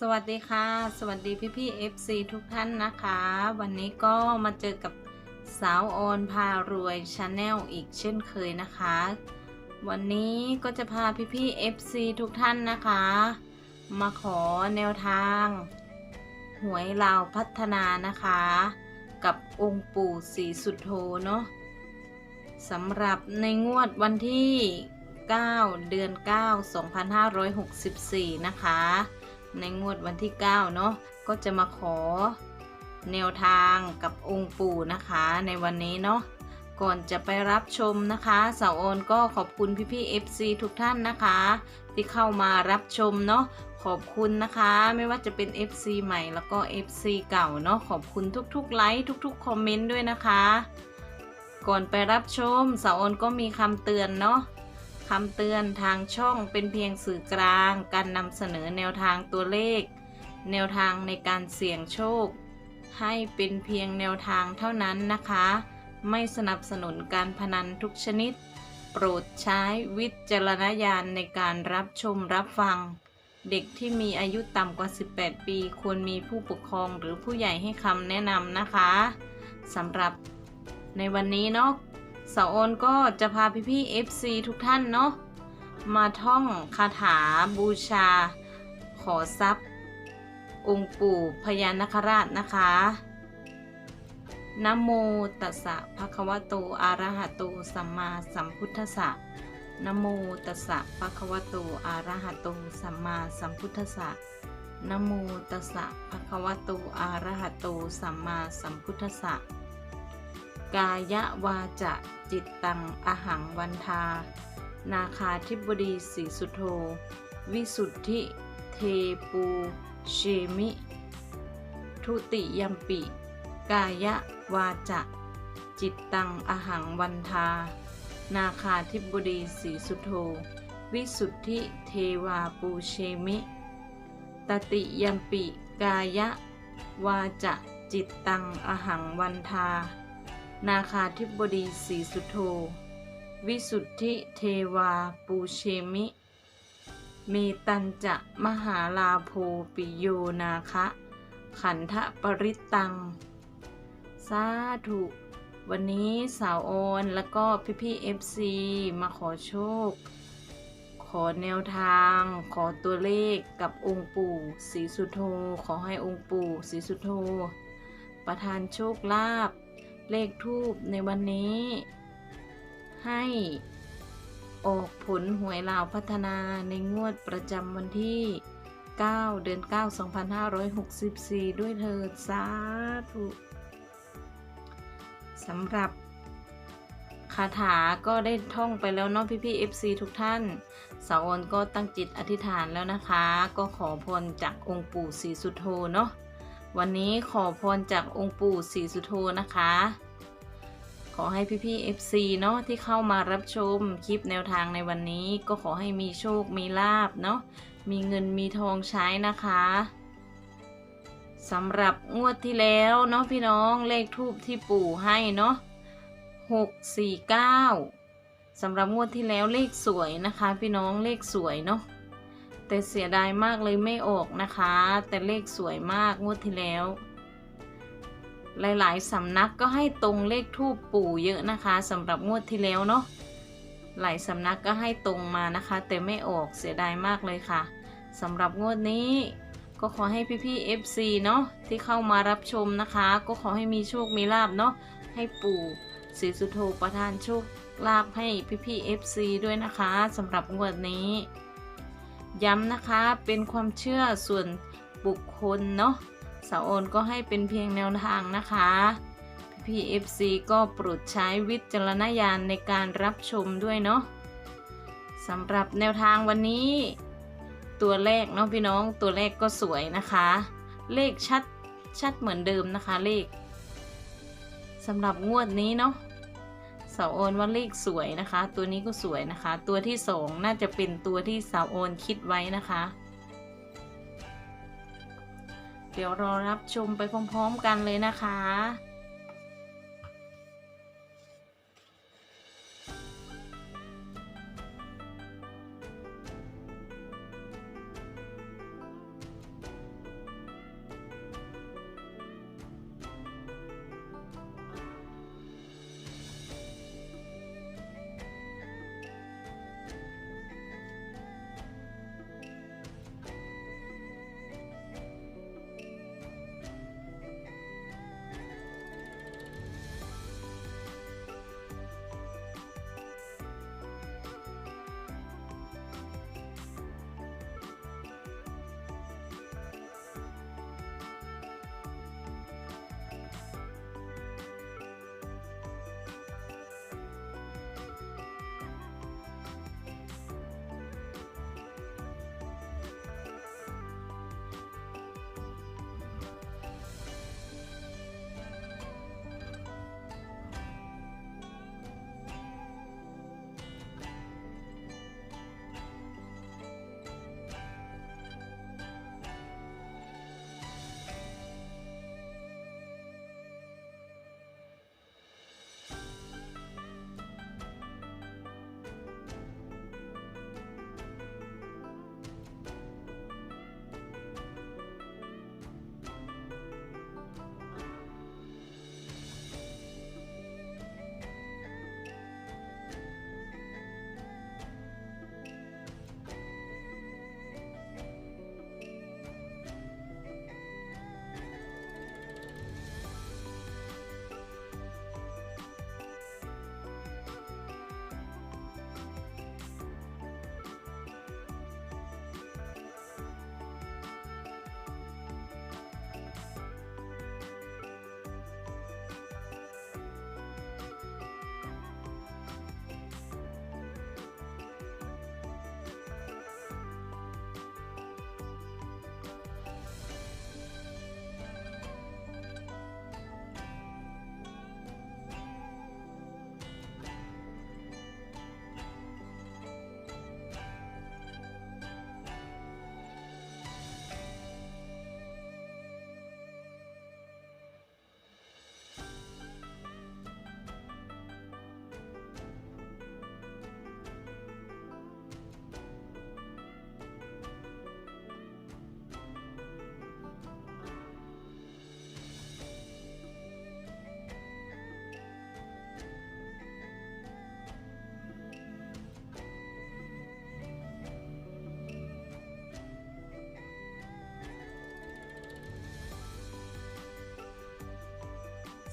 สวัสดีค่ะ สวัสดีพี่พี่ FC ทุกท่านนะคะ วันนี้ก็มาเจอกับสาวออนพารวยชาแนลอีกเช่นเคยนะคะ วันนี้ก็จะพาพี่พี่ FC ทุกท่านนะคะ มาขอแนวทาง หวยลาวพัฒนานะคะ กับองค์ปู่ศรีสุโธเนาะสำหรับในงวดวันที่ 9 เดือน 9 2564 นะคะ ในงวดวันที่ 9 เนาะก็จะมาขอแนวทางกับองค์ปู่นะคะในวันนี้เนาะก่อนจะไปรับชมนะคะสาวโอนก็ขอบคุณพี่ๆ FC ทุกท่านนะคะ ที่เข้ามารับชมเนาะขอบคุณนะคะ ไม่ว่าจะเป็น FC ใหม่แล้วก็ FC เก่าเนาะขอบคุณทุกๆไลค์ทุกๆคอมเมนต์ด้วยนะคะ ก่อนไปรับชมสาวโอนก็มีคำเตือนเนาะ คำเตือนทางช่องเป็นเพียงสื่อกลาง การนำเสนอแนวทางตัวเลข แนวทางในการเสี่ยงโชค ให้เป็นเพียงแนวทางเท่านั้นนะคะ ไม่สนับสนุนการพนันทุกชนิด โปรดใช้วิจารณญาณในการรับชมรับฟัง เด็กที่มีอายุต่ำกว่า 18 ปี ควรมีผู้ปกครองหรือผู้ใหญ่ให้คำแนะนำนะคะสำหรับในวันนี้เนาะ สาวโอนก็จะพาพี่พี่ๆ FC ทุกท่านเนาะมาท่องคาถาบูชา ขอทรัพย์ องค์ปู่พญานคราชนะคะนะโมตัสสะภะคะวะโตอะระหะโตสัมมาสัมพุทธัสสะนะโมตัสสะภะคะวะโตอะระหะโตสัมมาสัมพุทธัสสะนะโมตัสสะภะคะวะโตอะระหะโตสัมมาสัมพุทธัสสะ กายวาจะจิตตังอหังวันทา นาคาธิบดีศีสุโธ วิสุทธิเทปูเชมิ ทุติยัมปิ กายวาจะจิตตังอหังวันทา นาคาธิบดีศีสุโธ วิสุทธิเทวาปูเชมิ ตติยัมปิ กายวาจะจิตตังอหังวันทา นาคาธิบดีศรีสุโธ วิสุทธิเทวาปูเชมิ เมตัญจะมหาลาโภปิโยนาคะ ขันธปริตตัง สาธุ วันนี้สาวโอนแล้วก็พี่พี่เอฟซีมาขอโชค ขอแนวทาง ขอตัวเลขกับองค์ปู่ศรีสุโธ ขอให้องค์ปู่ศรีสุโธ ประทานโชคลาภ เลขทูบในวันนี้ ให้ออกผลหวยลาวพัฒนาในงวดประจำวันที่ 9 เดือน 9 2564 ด้วยเถิดสาธุสำหรับคาถาก็ได้ท่องไปแล้วเนาะพี่พี่ๆ FC ทุกท่าน สาวอนก็ตั้งจิตอธิษฐานแล้วนะคะ ก็ขอพรจากองค์ปู่ศรีสุโธเนาะ วันนี้ขอพรจากองค์ปู่ศรีสุโธนะคะ ขอให้พี่ๆ FC เนาะที่เข้ามารับชมคลิปแนวทางในวันนี้ ก็ขอให้มีโชคมีลาบเนาะมีเงินมีทองใช้นะคะสำหรับงวดที่แล้วเนาะพี่น้องเลขทูบที่ปู่ให้เนาะหกสี่เก้าสำหรับงวดที่แล้วเลขสวยนะคะ พี่น้องเลขสวยเนาะ แต่เสียดายมากเลยไม่ออกนะคะ แต่เลขสวยมากงวดที่แล้ว หลายๆสำนักก็ให้ตรงเลขทูปปู่เยอะนะคะสำหรับงวดที่แล้วเนาะหลายสำนักก็ให้ตรงมานะคะ แต่ไม่ออกเสียดายมากเลยค่ะสำหรับงวดนี้ก็ขอให้พี่ๆ FC เนาะที่เข้ามารับชมนะคะ ก็ขอให้มีโชคมีลาบเนาะให้ปู่ศรีสุโธประทานโชคลาบให้พี่ๆ FC ด้วยนะคะสำหรับงวดนี้ ย้ำนะคะเป็นความเชื่อส่วนบุคคลเนาะสาวโอนก็ให้เป็นเพียงแนวทางนะคะพี่ๆ FC ก็โปรดใช้วิจารณญาณในการรับชมด้วยเนาะสำหรับแนวทางวันนี้ ตัวเลขเนาะพี่น้องตัวเลขก็สวยนะคะ เลขชัดชัดเหมือนเดิมนะคะเลขสำหรับงวดนี้เนาะ สาวโอนว่าเลขสวยนะคะ ตัวนี้ก็สวยนะคะ ตัวที่สองน่าจะเป็นตัวที่สาวโอนคิดไว้นะคะ เดี๋ยวรอรับชมไปพร้อมๆกันเลยนะคะ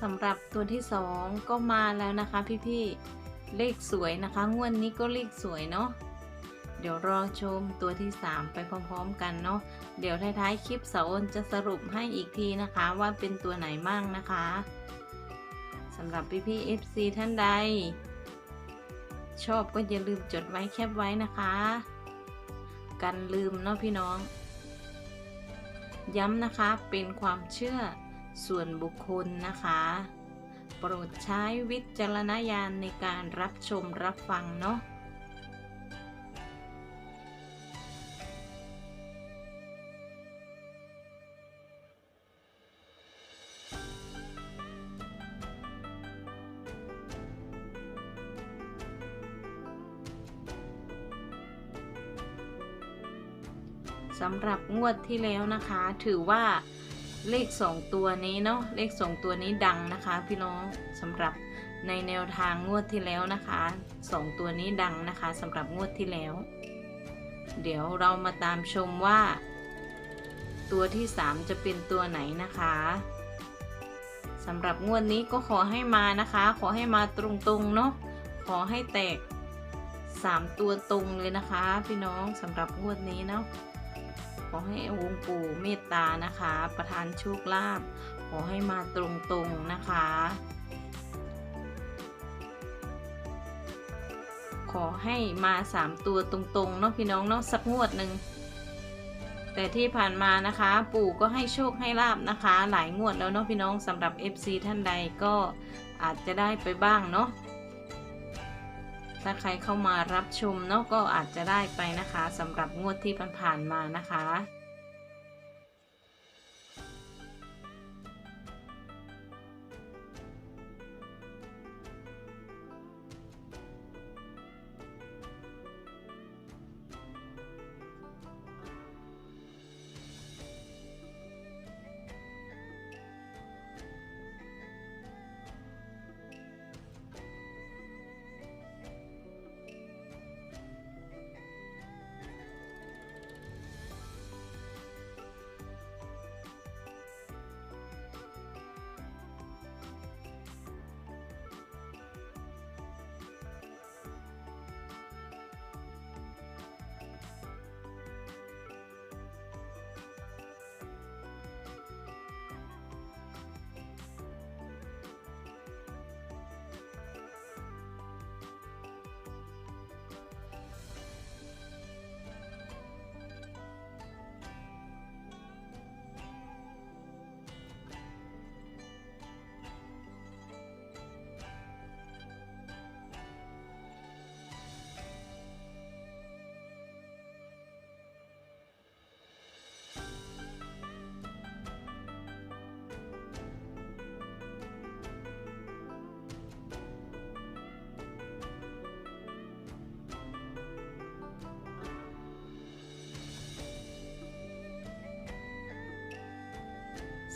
สำหรับตัวที่สองก็มาแล้วนะคะพี่ๆเลขสวยนะคะ งวดนนี้ก็เลขสวยเนาะเดี๋ยวรอชมตัวที่ 3 ไปพร้อมๆกันเนาะเดี๋ยวท้ายๆคลิปสาอ้นจะสรุปให้อีกทีนะคะว่าเป็นตัวไหนมั่งนะคะสำหรับพี่ๆ FC ท่านใด ชอบก็อย่าลืมจดไว้แคปไว้นะคะ กันลืมเนาะพี่น้อง ย้ำนะคะเป็นความเชื่อ ส่วนบุคคลนะคะ โปรดใช้วิจารณญาณในการรับชมรับฟังเนาะสำหรับงวดที่แล้วนะคะ ถือว่า เลข 2 ตัวนี้เนาะเลข 2 ตัวนี้ดังนะคะ พี่น้องสำหรับในแนวทางงวดที่แล้วนะคะ 2 ตัวนี้ดังนะคะสำหรับงวดที่แล้ว เดี๋ยวเรามาตามชมว่า ตัวที่ 3 จะเป็นตัวไหนนะคะสำหรับงวดนี้ก็ขอให้มานะคะ ขอให้มาตรงๆเนาะขอให้แตก 3 ตัวตรงเลยนะคะ พี่น้องสำหรับงวดนี้เนาะ อให้องค์ปู่เมตตานะคะ ประทานโชคลาภขอให้มาตรงๆนะคะ ขอให้มาสามตัวตรงๆเนาะพี่น้องเนาะสักงวดหนึ่งแต่ที่ผ่านมานะคะ ปู่ก็ให้โชคให้ลาบนะคะ หลายงวดแล้วเนาะพี่น้องสำหรับ FC ท่านใดก็อาจจะได้ไปบ้างเนาะ ถ้าใครเข้ามารับชมเนาะก็อาจจะได้ไปนะคะสำหรับงวดที่ผ่านๆมานะคะ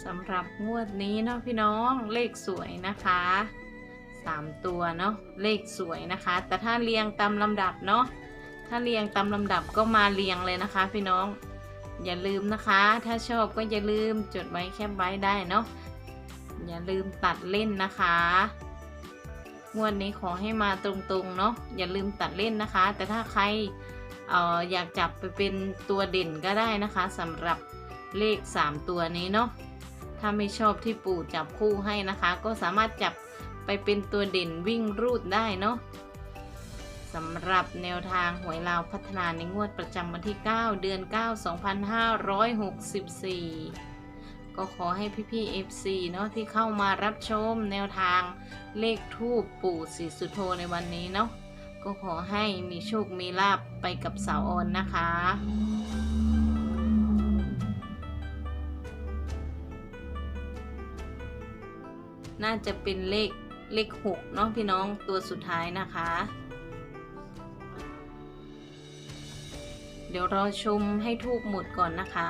สำหรับงวดนี้เนาะพี่น้องเลขสวยนะคะสามตัวเนาะเลขสวยนะคะ แต่ถ้าเรียงตามลำดับเนาะถ้าเรียงตามลำดับก็มาเรียงเลยนะคะ พี่น้องอย่าลืมนะคะ ถ้าชอบก็อย่าลืมจดไว้แคปไว้ได้เนาะอย่าลืมตัดเล่นนะคะ งวดนี้ขอให้มาตรงๆเนาะอย่าลืมตัดเล่นนะคะ แต่ถ้าใครเอออยากจับไปเป็นตัวเด่นก็ได้นะคะสำหรับเลข 3 ตัวนี้เนาะ ถ้าไม่ชอบที่ปู่จับคู่ให้นะคะ ก็สามารถจับไปเป็นตัวเด่นวิ่งรูดได้เนาะสำหรับแนวทางหวยลาวพัฒนาในงวดประจำวันที่ 9 เดือน 9 2564 ก็ขอให้พี่ๆ FC เนาะที่เข้ามารับชมแนวทางเลขทูปปู่สีสุโธในวันนี้เนาะก็ขอให้มีโชคมีลาบไปกับสาวออนนะคะ น่าจะเป็นเลขเลขหกเนาะพี่น้องตัวสุดท้ายนะคะ เดี๋ยวรอชมให้ทูบหมดก่อนนะคะ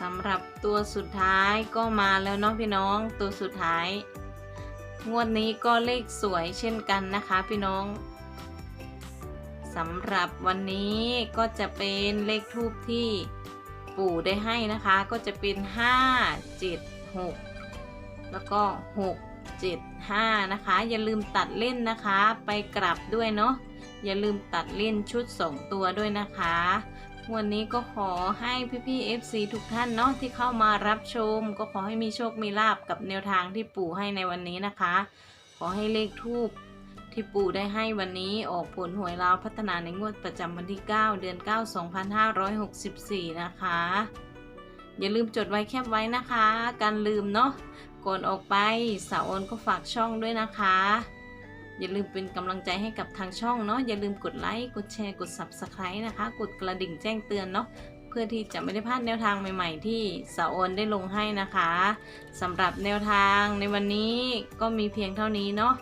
สำหรับตัวสุดท้ายก็มาแล้วเนาะพี่น้องตัวสุดท้าย งวดนี้ก็เลขสวยเช่นกันนะคะพี่น้องสำหรับวันนี้ก็จะเป็นเลขทูบที่ปู่ได้ให้นะคะ ก็จะเป็น 5 7 6 แล้วก็ 6 7 5 นะคะ อย่าลืมตัดเล่นนะคะ ไปกลับด้วยเนาะอย่าลืมตัดเล่นชุด 2 ตัวด้วยนะคะ วันนี้ก็ขอให้พี่ๆ FC ทุกท่านเนาะที่เข้ามารับชม ก็ขอให้มีโชคมีลาบกับแนวทางที่ปู่ให้ในวันนี้นะคะ ขอให้เลขทูบที่ปู่ได้ให้วันนี้ออกผลหวยลาวพัฒนาในงวดประจำวันที่ 9 เดือน 9 2564 นะคะ อย่าลืมจดไว้แคบไว้นะคะ การลืมเนาะก่อนออกไปสาวอนก็ฝากช่องด้วยนะคะ อย่าลืมเป็นกำลังใจให้กับทางช่องเนาะอย่าลืมกดไลค์กดแชร์กด Subscribe นะคะ กดกระดิ่งแจ้งเตือนเนาะเพื่อที่จะไม่ได้พลาดแนวทางใหม่ ๆ ที่สาวโอนได้ลงให้นะคะสำหรับแนวทางในวันนี้ก็มีเพียงเท่านี้เนาะ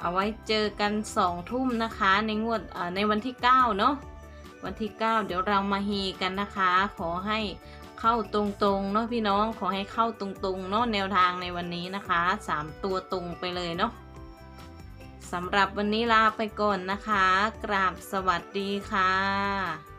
เอาไว้เจอกันสองทุ่มนะคะ ในงวดในวันที่ 9 เนาะวันที่ 9 เดี๋ยวเรามาฮีกันนะคะ ขอให้เข้าตรงๆเนาะพี่น้องขอให้เข้าตรงๆเนาะแนวทางในวันนี้นะคะสามตัวตรงไปเลยเนาะ สำหรับวันนี้ลาไปก่อนนะคะ กราบสวัสดีค่ะ